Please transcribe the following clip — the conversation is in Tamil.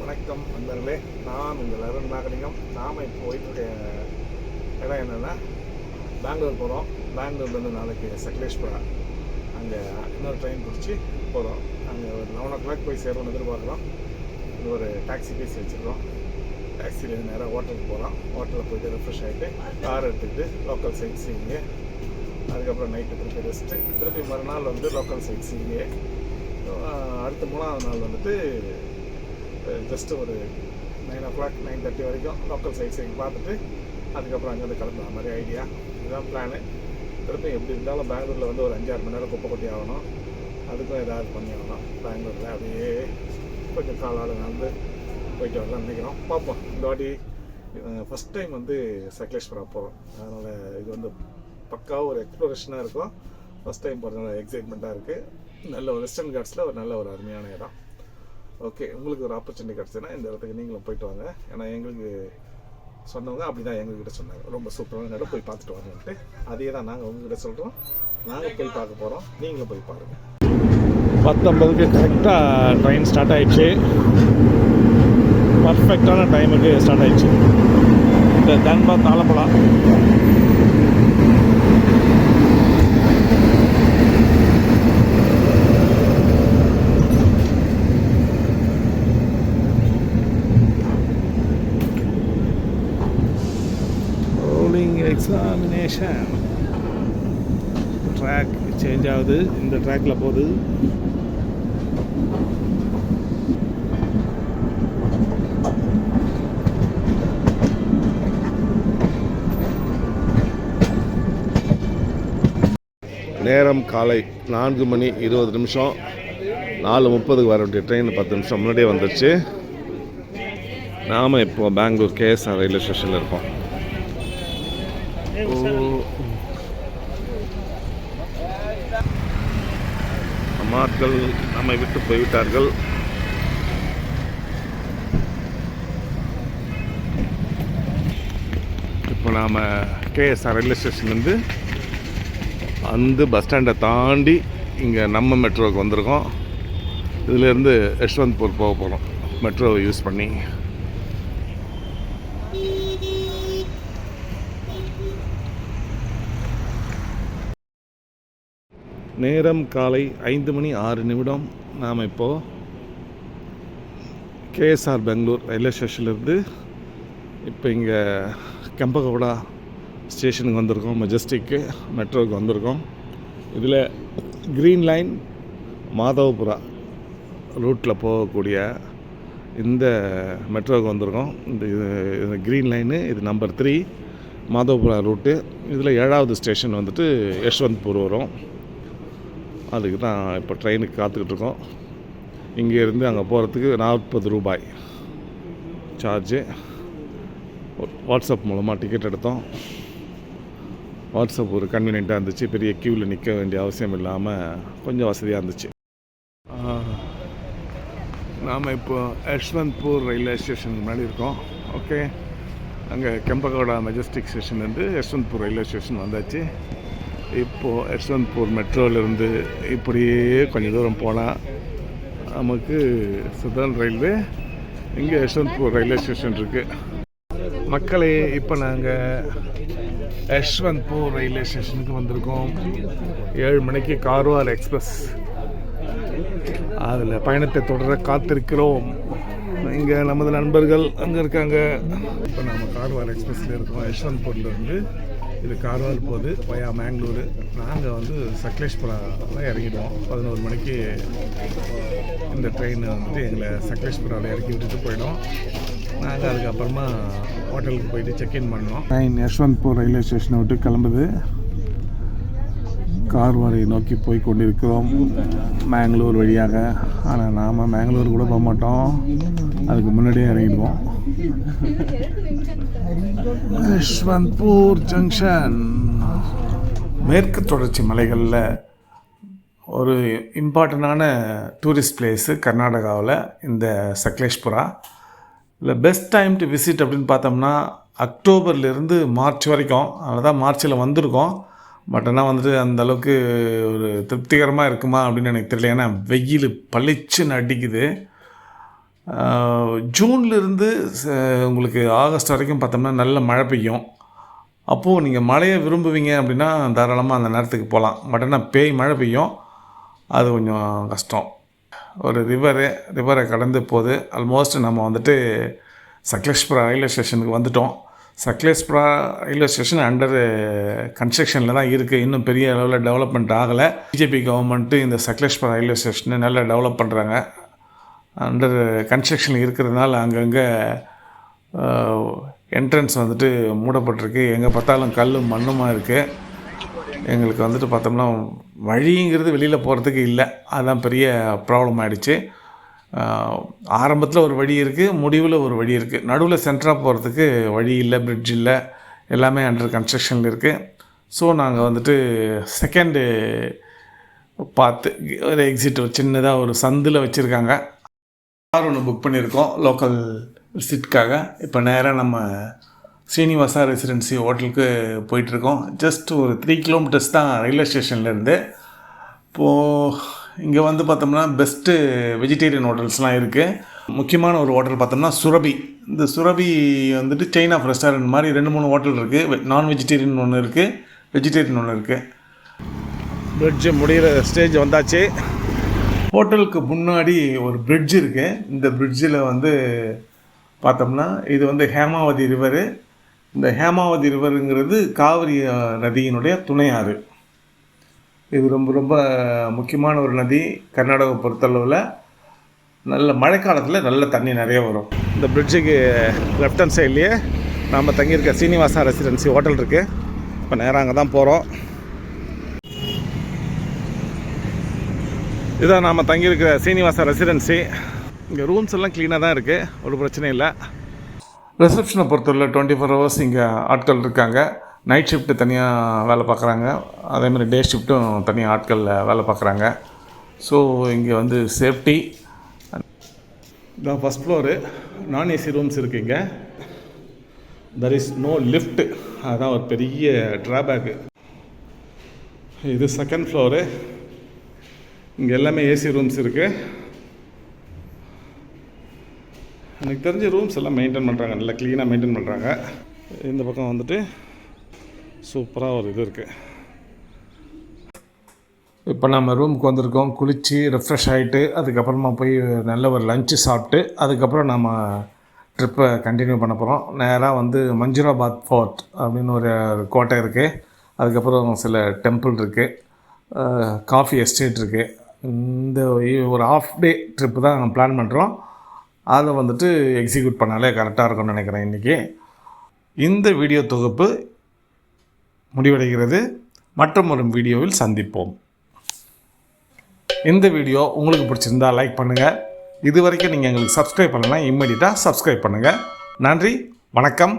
வணக்கம் நண்பர்களே. நான் உங்கள் அருண் நாகரிகம் நாம் இப்போ போயிட்டு இடம் என்னென்னா பெங்களூர் போகிறோம் பெங்களூர்லேருந்து நாளைக்கு சக்கலேஷ்புரா அங்கே இன்னொரு ட்ரெயின் பிடிச்சி போகிறோம் அங்கே ஒரு லெவன் ஓ கிளாக் போய் சேரணும்னு எதிர்பார்க்குறோம். இது ஒரு டாக்ஸி பேசி வச்சுருக்கோம். டாக்ஸிலேருந்து நேராக ஹோட்டலுக்கு போகிறோம் ஹோட்டலில் போயிட்டு ரெஃப்ரெஷ் ஆகிட்டு கார் எடுத்துக்கிட்டு லோக்கல் சைட் சீங்கு அதுக்கப்புறம் நைட்டு திருப்பி ரெஸ்ட்டு திருப்பி மறுநாள் வந்து லோக்கல் சைட் சீங்கு அடுத்த மூணாவது நாள் வந்துட்டு ஜஸ்ட் ஒரு nine o'clock nine thirty வரைக்கும் லோக்கல் சைட் பார்த்துட்டு அதுக்கப்புறம் அங்கேருந்து கிளம்புற மாதிரி ஐடியா இதுதான் பிளானு திருப்பி எப்படி இருந்தாலும் பெங்களூரில் வந்து ஒரு அஞ்சாறு மணி நேரம் குப்பை கொட்டி ஆகணும். அதுக்கும் ஏதாவது பண்ணி ஆகணும். பெங்களூரில் அப்படியே கொஞ்சம் காலால் நடந்து போயிட்டு வரலாம் நினைக்கிறோம். பார்ப்போம். இந்த வாட்டி ஃபஸ்ட் டைம் வந்து சக்லேஸ்வரா போகிறோம் அதனால் இது வந்து பக்காவாக ஒரு எக்ஸ்ப்ளோரேஷனாக இருக்கும். ஃபஸ்ட் டைம் போகிறதுனால எக்ஸைட்மெண்ட்டாக இருக்குது நல்ல ஒரு வெஸ்டர்ன் காட்ஸில் ஒரு நல்ல ஒரு அருமையான இடம். ஓகே உங்களுக்கு ஒரு ஆப்பர்ச்சுனிட்டி கிடச்சின்னா இந்த இடத்துக்கு நீங்களும் போயிட்டு வாங்க. ஏன்னா எங்களுக்கு சொன்னவங்க அப்படி தான் எங்ககிட்ட சொன்னாங்க. ரொம்ப சூப்பரான இடம் போய் பார்த்துட்டு வாங்கன்ட்டு. அதே தான் நாங்கள் உங்ககிட்ட சொல்கிறோம் நாங்கள் போய் பார்க்க போகிறோம் நீங்களும் போய் பாருங்கள் பத்தொம்பதுக்கு கரெக்டாக ட்ரெயின் ஸ்டார்ட் ஆயிடுச்சு. பர்ஃபெக்டான டைமுக்கு ஸ்டார்ட் ஆயிடுச்சு. இந்த தன்பாத் ஆலப்புழா எக்ஸாமினேஷன் ட்ராக் சேஞ்ச் ஆகுது. இந்த ட்ராக்ல போகுது. நேரம் காலை நான்கு மணி இருபது நிமிஷம். நாலு முப்பதுக்கு வர வேண்டிய ட்ரெயின் பத்து நிமிஷம் முன்னாடியே வந்துடுச்சு நாம் இப்போ பெங்களூர் கேஎஸ்ஆர் ரயில்வே ஸ்டேஷனில் இருக்கோம். அம்மாக்கள் நம்மை விட்டு போய்விட்டார்கள். இப்போ நாம் கேஎஸ்ஆர் ரயில்வே ஸ்டேஷன்லேருந்து அந்த பஸ் ஸ்டாண்டை தாண்டி இங்கே நம்ம மெட்ரோவுக்கு வந்திருக்கோம். இதிலேருந்து யஷ்வந்த்பூர் போக போகிறோம் மெட்ரோவை யூஸ் பண்ணி. நேரம் காலை ஐந்து மணி ஆறு நிமிடம். நாம் இப்போது கேஎஸ்ஆர் பெங்களூர் ரயில்வே ஸ்டேஷன்லேருந்து இப்போ இங்கே கெம்பகவுடா ஸ்டேஷனுக்கு வந்திருக்கோம் மெஜஸ்டிக்கு மெட்ரோவுக்கு வந்திருக்கோம். இதில் க்ரீன் லைன் மாதவபுரா ரூட்டில் போகக்கூடிய இந்த மெட்ரோவுக்கு வந்திருக்கோம். இந்த இது க்ரீன் லைனு இது நம்பர் த்ரீ மாதவபுரா ரூட்டு. இதில் ஏழாவது ஸ்டேஷன் வந்துட்டு யஷ்வந்த்பூர் வரும். அதுக்கு தான் இப்போ ட்ரெயினுக்கு காத்துக்கிட்டு இருக்கோம் இங்கேருந்து அங்கே போகிறதுக்கு நாற்பது ரூபாய் சார்ஜு வாட்ஸ்அப் மூலமாக டிக்கெட் எடுத்தோம். வாட்ஸ்அப் ஒரு கன்வீனியண்ட்டாக இருந்துச்சு. பெரிய க்யூவில் நிற்க வேண்டிய அவசியம் இல்லாமல் கொஞ்சம் வசதியாக இருந்துச்சு. நாம் இப்போ யஷ்வந்த்பூர் ரயில்வே ஸ்டேஷனுக்கு முன்னாடி இருக்கோம். ஓகே அங்கே கெம்பகோடா மெஜஸ்டிக் ஸ்டேஷன்லேருந்து யஷ்வந்த்பூர் ரயில்வே ஸ்டேஷன் வந்தாச்சு. இப்போது யஷ்வந்த்பூர் மெட்ரோலேருந்து இப்படியே கொஞ்சம் தூரம் போனால் நமக்கு சுதன் ரயில்வே இங்கே யஷ்வந்த்பூர் ரயில்வே ஸ்டேஷன் இருக்குது மக்களே இப்போ நாங்கள் யஷ்வந்த்பூர் ரயில்வே ஸ்டேஷனுக்கு வந்திருக்கோம். ஏழு மணிக்கு கார்வார் எக்ஸ்பிரஸ். அதில் பயணத்தை தொடர காத்திருக்கிறோம். இங்கே நமது நண்பர்கள் அங்கே இருக்காங்க. இப்போ நம்ம கார்வார் எக்ஸ்பிரஸில் இருக்கோம் யஷ்வந்த்பூர்லேருந்து இது கார்வார் போகுது வயா மேங்களூர் நாங்கள் வந்து சக்லேஷ்புராவில் இறங்கிடுவோம். பதினோரு மணிக்கு இந்த ட்ரெயின் வந்துட்டு எங்களை சக்லேஷ்புராவில் இறக்கி விட்டுட்டு போயிடும். நாங்கள் அதுக்கப்புறமா ஹோட்டலுக்கு போயிட்டு செக்இன் பண்ணோம். ட்ரெயின் யஷ்வந்த்பூர் ரயில்வே ஸ்டேஷனை விட்டு கிளம்புது. கார்வாரை நோக்கி போய் கொண்டிருக்கிறோம். மேங்களூர் வழியாக. ஆனால் நாம் மேங்களூர் கூட போக மாட்டோம். அதுக்கு முன்னாடியே இறங்கிடுவோம். யஷ்வந்த்பூர் ஜங்ஷன் மேற்கு தொடர்ச்சி மலைகளில் ஒரு இம்பார்ட்டண்டான டூரிஸ்ட் பிளேஸு கர்நாடகாவில் இந்த சக்லேஷ்புரா. இல்லை பெஸ்ட் டைம் டு விசிட் அப்படின்னு பார்த்தோம்னா அக்டோபர்லேருந்து மார்ச் வரைக்கும். அதனால் தான் மார்ச்சில் வந்திருக்கோம். பட் ஆனால் வந்துட்டு அந்த அளவுக்கு ஒரு திருப்திகரமாக இருக்குமா அப்படின்னு எனக்கு தெரியல. ஏன்னா வெயில் பளிச்சுன்னு அடிக்குது. ஜூன்லேருந்து உங்களுக்கு ஆகஸ்ட் வரைக்கும் பார்த்தோம்னா நல்ல மழை பெய்யும். அப்போது நீங்கள் மழையை விரும்புவீங்க அப்படின்னா தாராளமாக அந்த நேரத்துக்கு போகலாம் பட் ஆனால் பேய் மழை பெய்யும். அது கொஞ்சம் கஷ்டம். ஒரு ரிவரு ரிவரை கடந்து போகுது ஆல்மோஸ்ட் நம்ம வந்துட்டு சக்லேஷ்புரா ரயில்வே ஸ்டேஷனுக்கு வந்துட்டோம். சக்லேஷ்புரா ரயில்வே ஸ்டேஷன் அண்டர் கன்ஸ்ட்ரக்ஷனில் தான் இருக்குது இன்னும் பெரிய அளவில் டெவலப்மெண்ட் ஆகலை. பிஜேபி கவர்மெண்ட்டு இந்த சக்லேஷ்புரா ரயில்வே ஸ்டேஷனை நல்லா டெவலப் பண்ணுறாங்க அண்டர் கன்ஸ்ட்ரக்ஷன் இருக்கிறதுனால அங்கங்கே என்ட்ரன்ஸ் வந்துட்டு மூடப்பட்டிருக்கு. எங்கே பார்த்தாலும் கல்லும் மண்ணுமா இருக்குது எங்களுக்கு வந்துட்டு பார்த்தோம்னா வழிங்கிறது வெளியில் போகிறதுக்கு இல்லை. அதுதான் பெரிய ப்ராப்ளம் ஆகிடுச்சு ஆரம்பத்தில் ஒரு வழி இருக்குது முடிவில் ஒரு வழி இருக்குது நடுவில் சென்டராக போகிறதுக்கு வழி இல்லை பிரிட்ஜ் இல்லை. எல்லாமே அண்டர் கன்ஸ்ட்ரக்ஷனில் இருக்குது ஸோ நாங்கள் வந்துட்டு செகண்டு பார்த்து ஒரு எக்ஸிட் ஒரு சின்னதாக ஒரு சந்தில் வச்சுருக்காங்க. கார் ஒன்று புக் பண்ணியிருக்கோம் லோக்கல் விசிட்காக இப்போ நேராக நம்ம ஸ்ரீனிவாசா ரெசிடென்சி ஹோட்டலுக்கு போயிட்டுருக்கோம். ஜஸ்ட் ஒரு த்ரீ கிலோமீட்டர்ஸ் தான் ரயில்வே ஸ்டேஷன்லேருந்து இப்போது இங்கே வந்து பார்த்தோம்னா பெஸ்ட்டு வெஜிடேரியன் ஹோட்டல்ஸ்லாம் இருக்குது முக்கியமான ஒரு ஹோட்டல் பார்த்தோம்னா சுரபி இந்த சுரபி வந்துட்டு செயின் ஆஃப் ரெஸ்டாரண்ட் மாதிரி ரெண்டு மூணு ஹோட்டல் இருக்குது நான் வெஜிடேரியன் ஒன்று இருக்குது வெஜிடேரியன் ஒன்று இருக்குது பிரிட்ஜு முடிகிற ஸ்டேஜ் வந்தாச்சு. ஹோட்டலுக்கு முன்னாடி ஒரு பிரிட்ஜ் இருக்குது இந்த பிரிட்ஜில் வந்து பார்த்தோம்னா இது வந்து ஹேமாவதி ரிவரு இந்த ஹேமாவதி ரிவருங்கிறது காவிரி நதியினுடைய துணையாறு இது ரொம்ப ரொம்ப முக்கியமான ஒரு நதி. கர்நாடகா பொறுத்தளவில் நல்ல மழைக்காலத்தில் நல்ல தண்ணி நிறைய வரும். இந்த பிரிட்ஜுக்கு லெஃப்ட் ஹேண்ட் சைட்லேயே நாம் தங்கியிருக்க சீனிவாசா ரெசிடென்சி ஹோட்டல் இருக்குது இப்போ நேராக அங்கே தான் போகிறோம் இதான் நாம் தங்கியிருக்கிற சீனிவாசா ரெசிடென்சி இங்கே ரூம்ஸ் எல்லாம் க்ளீனாக தான் இருக்குது ஒரு பிரச்சனையும் இல்லை. ரிசப்ஷனை பொறுத்தவரை டுவெண்ட்டி ஃபோர் ஹவர்ஸ் இங்கே ஆட்கள் இருக்காங்க. நைட் ஷிஃப்ட்டு தனியாக வேலை பார்க்குறாங்க. அதேமாதிரி டே ஷிஃப்ட்டும் தனியாக ஆட்கள் வேலை பார்க்குறாங்க. ஸோ இங்கே வந்து சேஃப்டி இதான் ஃபஸ்ட் ஃப்ளோரு நான் ஏசி ரூம்ஸ் இருக்குது இங்கே. தர் இஸ் நோ லிஃப்ட் அதுதான் ஒரு பெரிய ட்ராபேக்கு இது செகண்ட் ஃப்ளோரு இங்கே எல்லாமே ஏசி ரூம்ஸ் இருக்குது எனக்கு தெரிஞ்ச ரூம்ஸ் எல்லாம் மெயின்டைன் பண்ணுறாங்க நல்லா க்ளீனாக மெயின்டைன் பண்ணுறாங்க இந்த பக்கம் வந்துட்டு சூப்பராக ஒரு இது இருக்குது இப்போ நம்ம ரூமுக்கு வந்திருக்கோம். குளித்து ரெஃப்ரெஷ் ஆகிட்டு அதுக்கப்புறமா போய் நல்ல ஒரு லஞ்சு சாப்பிட்டு அதுக்கப்புறம் நம்ம ட்ரிப்பை கண்டினியூ பண்ண போகிறோம் நேராக வந்து மஞ்சுராபாத் ஃபோர்ட் அப்படின்னு ஒரு கோட்டை இருக்குது அதுக்கப்புறம் சில டெம்பிள் இருக்குது காஃபி எஸ்டேட் இருக்குது இந்த ஒரு ஆஃப் டே ட்ரிப்பு தான் நாங்கள் பிளான் பண்ணுறோம் அதை வந்துட்டு எக்ஸிக்யூட் பண்ணாலே கரெக்டாக இருக்கும்னு நினைக்கிறேன் இன்றைக்கி இந்த வீடியோ தொகுப்பு முடிவடைகிறது. மற்றும் ஒரு வீடியோவில் சந்திப்போம். இந்த வீடியோ உங்களுக்கு பிடிச்சிருந்தா லைக் பண்ணுங்கள் இது வரைக்கும் நீங்கள் எங்களுக்கு சப்ஸ்கிரைப் பண்ணலாம் இம்மீடியட்டாக சப்ஸ்கிரைப் பண்ணுங்கள் நன்றி வணக்கம்.